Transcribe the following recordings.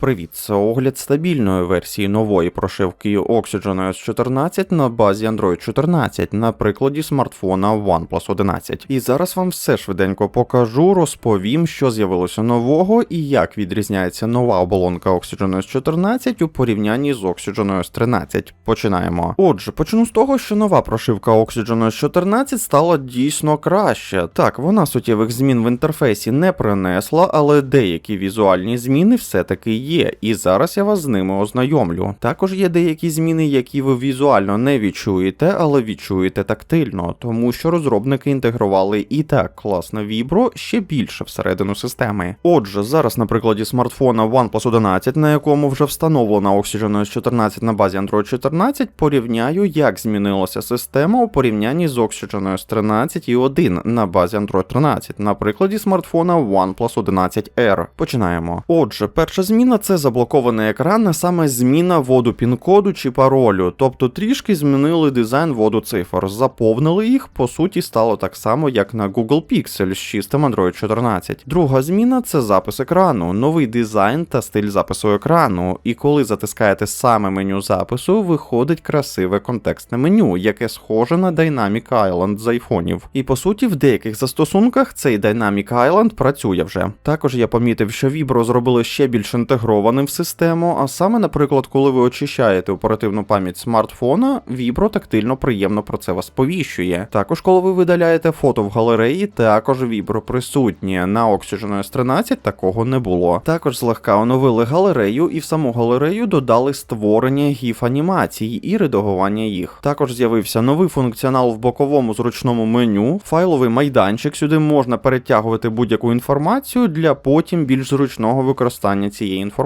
Привіт, це огляд стабільної версії нової прошивки Oxygen OS 14 на базі Android 14 на прикладі смартфона OnePlus 11. І зараз вам все швиденько покажу, розповім, що з'явилося нового і як відрізняється нова оболонка Oxygen OS 14 у порівнянні з Oxygen OS 13. Починаємо. Отже, почну з того, що нова прошивка Oxygen OS 14 стала дійсно краще. Так, вона суттєвих змін в інтерфейсі не принесла, але деякі візуальні зміни все-таки є є, і зараз я вас з ними ознайомлю. Також є деякі зміни, які ви візуально не відчуєте, але відчуєте тактильно, тому що розробники інтегрували і так класне вібро ще більше всередину системи. Отже, зараз на прикладі смартфона OnePlus 11, на якому вже встановлена Oxygen OS 14 на базі Android 14, порівняю, як змінилася система у порівнянні з Oxygen OS 13 і 1 на базі Android 13, на прикладі смартфона OnePlus 11R. Починаємо. Отже, перша зміна це заблокований екран, а саме зміна воду пін-коду чи паролю, тобто трішки змінили дизайн воду цифр, заповнили їх, по суті, стало так само, як на Google Pixel з чистим Android 14. Друга зміна це запис екрану, новий дизайн та стиль запису екрану. І коли затискаєте саме меню запису, виходить красиве контекстне меню, яке схоже на Dynamic Island з айфонів. І по суті, в деяких застосунках цей Dynamic Island працює вже. Також я помітив, що Vibro зробили ще більш інтегрованим в систему, а саме, наприклад, коли ви очищаєте оперативну пам'ять смартфона, Vibro тактильно приємно про це вас сповіщує. Також, коли ви видаляєте фото в галереї, також Vibro присутнє. На Oxygen OS 13 такого не було. Також злегка оновили галерею і в саму галерею додали створення гіф анімацій і редагування їх. Також з'явився новий функціонал в боковому зручному меню, файловий майданчик. Сюди можна перетягувати будь-яку інформацію для потім більш зручного використання цієї інформації,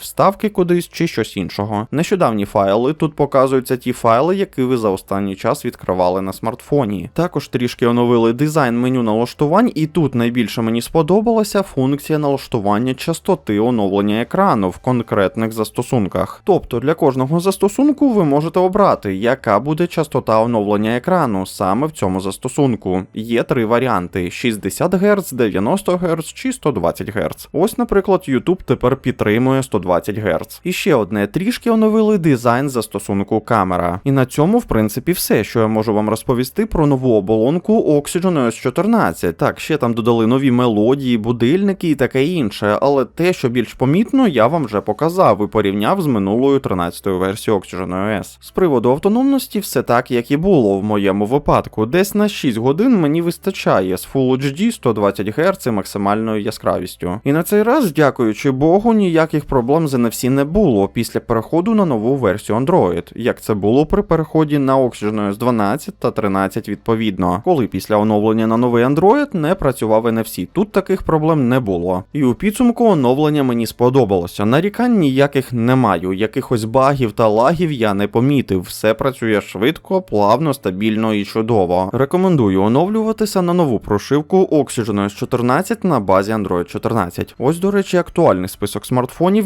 вставки кудись чи щось іншого. Нещодавні файли тут показуються ті файли, які ви за останній час відкривали на смартфоні. Також трішки оновили дизайн меню налаштувань, і тут найбільше мені сподобалася функція налаштування частоти оновлення екрану в конкретних застосунках. Тобто для кожного застосунку ви можете обрати, яка буде частота оновлення екрану саме в цьому застосунку. Є три варіанти: 60 Гц, 90 Гц чи 120 Гц. Ось, наприклад, YouTube тепер підтримує 120 Гц. І ще одне трішки оновили дизайн застосунку камера. І на цьому, в принципі, все, що я можу вам розповісти про нову оболонку Oxygen OS 14. Так, ще там додали нові мелодії, будильники і таке інше, але те, що більш помітно, я вам вже показав і порівняв з минулою 13-ю версією Oxygen OS. З приводу автономності, все так, як і було в моєму випадку. Десь на 6 годин мені вистачає з Full HD 120 Гц максимальною яскравістю. І на цей раз, дякуючи Богу, ніяких проблем з NFC не було після переходу на нову версію Android, як це було при переході на Oxygen OS 12 та 13 відповідно, коли після оновлення на новий Android не працював NFC. Тут таких проблем не було. І у підсумку оновлення мені сподобалося. Нарікань ніяких не маю, якихось багів та лагів я не помітив. Все працює швидко, плавно, стабільно і чудово. Рекомендую оновлюватися на нову прошивку Oxygen OS 14 на базі Android 14. Ось, до речі, актуальний список смартфонів,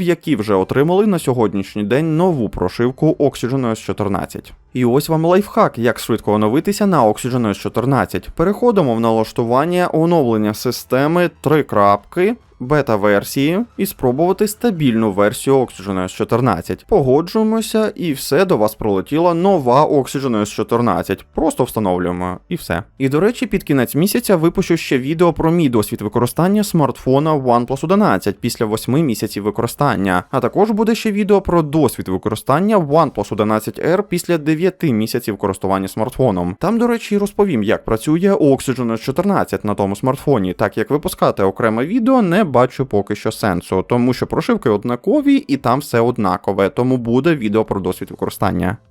які вже отримали на сьогоднішній день нову прошивку Oxygen OS 14. І ось вам лайфхак, як швидко оновитися на Oxygen OS 14. Переходимо в налаштування оновлення системи 3 крапки бета-версії і спробувати стабільну версію Oxygen OS 14. Погоджуємося, і все до вас пролетіла нова Oxygen OS 14. Просто встановлюємо і все. І до речі, під кінець місяця випущу ще відео про мій досвід використання смартфона OnePlus 11 після 8 місяців використання. А також буде ще відео про досвід використання OnePlus 11R після 9 місяців користування смартфоном. Там, до речі, розповім, як працює Oxygen OS 14 на тому смартфоні, так як випускати окреме відео не бачу поки що сенсу, тому що прошивки однакові і там все однакове, тому буде відео про досвід використання.